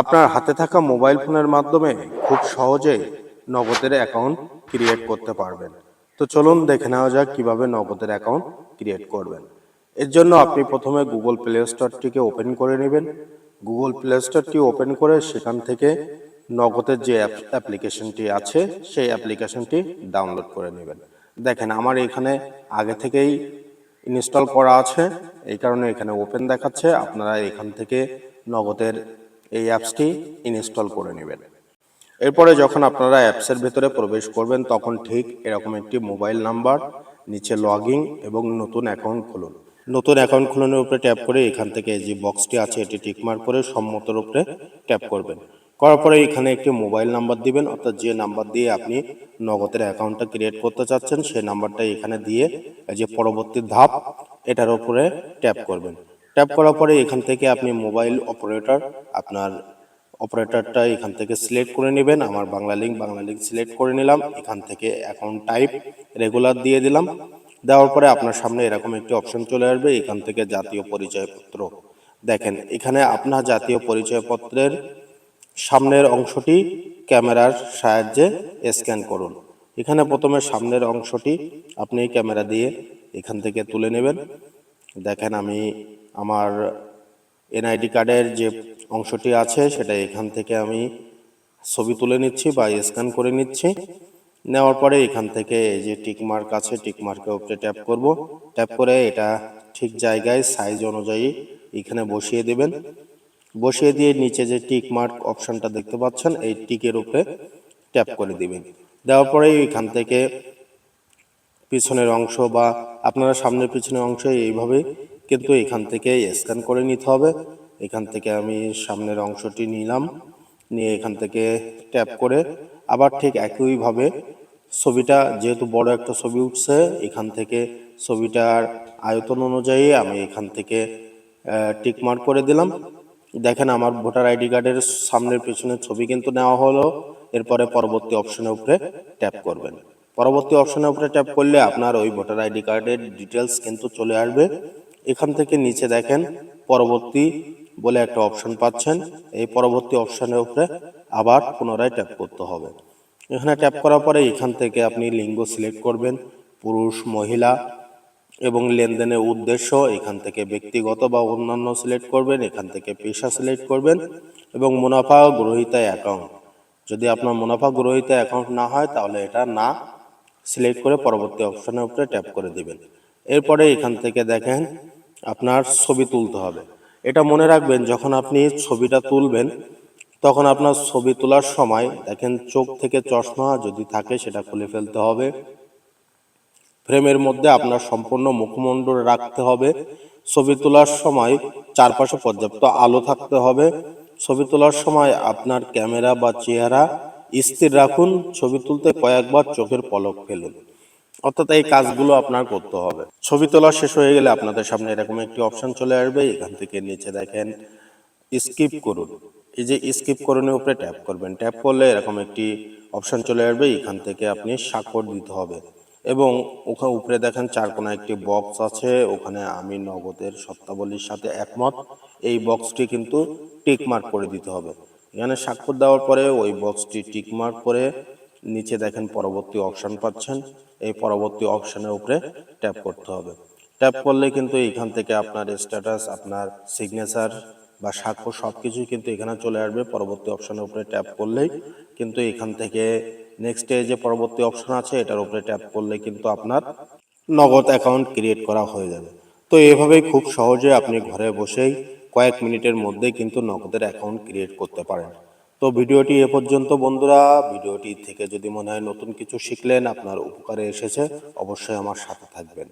আপনার হাতে থাকা মোবাইল ফোনের মাধ্যমে খুব সহজে নগদের অ্যাকাউন্ট ক্রিয়েট করতে পারবেন। তো চলুন দেখে নেওয়া যাক কীভাবে নগদের অ্যাকাউন্ট ক্রিয়েট করবেন। এর জন্য আপনি প্রথমে গুগল প্লে স্টোরটিকে ওপেন করে নেবেন। গুগল প্লে স্টোরটি ওপেন করে সেখান থেকে নগদের যে অ্যাপ্লিকেশনটি আছে, সেই অ্যাপ্লিকেশনটি ডাউনলোড করে নেবেন। দেখেন, আমার এখানে আগে থেকেই ইনস্টল করা আছে। এই কারণে এখানে ওপেন দেখাচ্ছে। আপনারা এখান থেকে নগদের এই অ্যাপসটি ইনস্টল করে নেবেন। এরপরে যখন আপনারা অ্যাপসের ভেতরে প্রবেশ করবেন, তখন ঠিক এরকম একটি মোবাইল নাম্বার নিচে লগ এবং নতুন অ্যাকাউন্ট খুলুন। নতুন অ্যাকাউন্ট খুলনের উপরে ট্যাপ করে এখান থেকে যে বক্সটি আছে, এটি টিকমার্ক করে সম্মতর উপরে ট্যাপ করবেন। করার পরে এখানে একটি মোবাইল নাম্বার দিবেন, অর্থাৎ যে নাম্বার দিয়ে আপনি নগদের অ্যাকাউন্টটা ক্রিয়েট করতে চাচ্ছেন, সেই নাম্বারটা এখানে দিয়ে যে পরবর্তী ধাপ, এটার উপরে ট্যাপ করবেন। ট্যাপ করার পরে এখান থেকে আপনি মোবাইল অপারেটর আপনার অপারেটরটা এখান থেকে সিলেক্ট করে নেবেন। আমার Bangla link Bangla link select করে নিলাম। এখান থেকে অ্যাকাউন্ট টাইপ রেগুলার দিয়ে দিলাম। দেওয়ার পরে আপনার সামনে এরকম একটি অপশন চলে আসবে। এখান থেকে জাতীয় পরিচয়পত্র। দেখেন, এখানে আপনার জাতীয় পরিচয়পত্রের সামনের অংশটি ক্যামেরার সাহায্যে স্ক্যান করুন। এখানে প্রথমে সামনের অংশটি আপনি ক্যামেরা দিয়ে এখান থেকে তুলে নেবেন। দেখেন, আমি আমার এনআইডি কার্ডের যে অংশটি আছে, সেটা এখান থেকে আমি ছবি তুলে নিচ্ছি বা স্ক্যান করে নিচ্ছি। নেওয়ার পরে এখান থেকে এই যে টিকমার্ক আছে টিকমার্কের উপরে ট্যাপ করব। ট্যাপ করে এটা ঠিক জায়গায় সাইজ অনুযায়ী এখানে বসিয়ে দেবেন। বসিয়ে দিয়ে নিচে যে টিক মার্ক অপশনটা দেখতে পাচ্ছেন, এই টিকের উপরে ট্যাপ করে দিবেন। দেওয়ার পরে এখান থেকে পিছনের অংশ বা আপনারা সামনের পিছনের অংশ এইভাবে কিন্তু এখান থেকে স্ক্যান করে নিতে হবে। এখান থেকে আমি সামনের অংশটি নিলাম। নিয়ে এখান থেকে ট্যাপ করে আবার ঠিক একইভাবে ছবিটা, যেহেতু বড় একটা ছবি উঠছে, এখান থেকে ছবিটার আয়তন অনুযায়ী আমি এখান থেকে টিক মার্ক করে দিলাম। দেখেন আমার ভোটার আইডি কার্ডের সামনের পিছনের ছবি কিন্তু নেওয়া হলো। এরপরে পরবর্তী অপশনের উপরে ট্যাপ করবেন। পরবর্তী অপশনের উপরে ট্যাপ করলে আপনার ওই ভোটার আইডি কার্ডের ডিটেলস কিন্তু চলে আসবে। এখান থেকে নিচে দেখেন, পরবর্তী বলে একটা অপশন পাচ্ছেন। এই পরবর্তী অপশনের উপরে আবার পুনরায় ট্যাপ করতে হবে। এখানে ট্যাপ করার পরে এখান থেকে আপনি লিঙ্গ সিলেক্ট করবেন, পুরুষ, মহিলা এবং লেনদেনের উদ্দেশ্য এখান থেকে ব্যক্তিগত বা অন্যান্য সিলেক্ট করবেন, এখান থেকে পেশা সিলেক্ট করবেন এবং মুনাফা গ্রহিতা অ্যাকাউন্ট যদি আপনার মুনাফা গ্রহিতা অ্যাকাউন্ট না হয়, তাহলে এটা না সিলেক্ট করে পরবর্তী অপশনের উপরে ট্যাপ করে দিবেন। এরপরে এখান থেকে দেখেন আপনার ছবি তুলতে হবে। এটা মনে রাখবেন, যখন আপনি ছবিটা তুলবেন, তখন আপনার ছবি তোলার সময় দেখেন চোখ থেকে চশমা যদি থাকে সেটা খুলে ফেলতে হবে। ফ্রেমের মধ্যে আপনার সম্পূর্ণ মুখমণ্ডল রাখতে হবে। ছবি তোলার সময় চারপাশে পর্যাপ্ত আলো থাকতে হবে। ছবি তোলার সময় আপনার ক্যামেরা বা চেহারা স্থির রাখুন। ছবি তুলতে কয়েকবার চোখের পলক ফেলুন। অর্থাৎ এই কাজগুলো আপনার করতে হবে। ছবি তোলা শেষ হয়ে গেলে আপনাদের সামনে এরকম একটি অপশন চলে আসবে। এখান থেকে নিচে দেখেন স্কিপ করুন। এই যে স্কিপ করুনের উপরে ট্যাপ করবেন। ট্যাপ করলে এরকম একটি অপশন চলে আসবে। এখান থেকে আপনি স্বাক্ষর দিতে হবে। এবং ওখানে উপরে দেখেন চার কোনা একটি বক্স আছে। ওখানে আমি নগদের শর্তাবলীর সাথে একমত। এই বক্সটি কিন্তু টিকমার্ক করে দিতে হবে। এখানে স্বাক্ষর দেওয়ার পরে ওই বক্সটি টিক মার্ক করে নিচে দেখেন পরবর্তী অপশন পাচ্ছেন। এই পরবর্তী অপশনের উপরে ট্যাপ করতে হবে। ট্যাপ করলে কিন্তু এইখান থেকে আপনার স্ট্যাটাস আপনার সিগনেচার বা স্বাক্ষর সব কিছুই কিন্তু এখানে চলে আসবে। পরবর্তী অপশনের উপরে ট্যাপ করলেই কিন্তু এখান থেকে নেক্সট যে পরবর্তী অপশন আছে, এটার উপরে ট্যাপ করলে কিন্তু আপনার নগদ অ্যাকাউন্ট ক্রিয়েট করা হয়ে যাবে। তো এভাবেই খুব সহজে আপনি ঘরে বসেই কয়েক মিনিটের মধ্যে কিন্তু নগদের অ্যাকাউন্ট ক্রিয়েট করতে পারেন। তো ভিডিওটি এ পর্যন্ত, বন্ধুরা। ভিডিওটি থেকে যদি মনে হয় নতুন কিছু শিখলেন, আপনার উপকারে এসেছে, অবশ্যই আমার সাথে থাকবেন।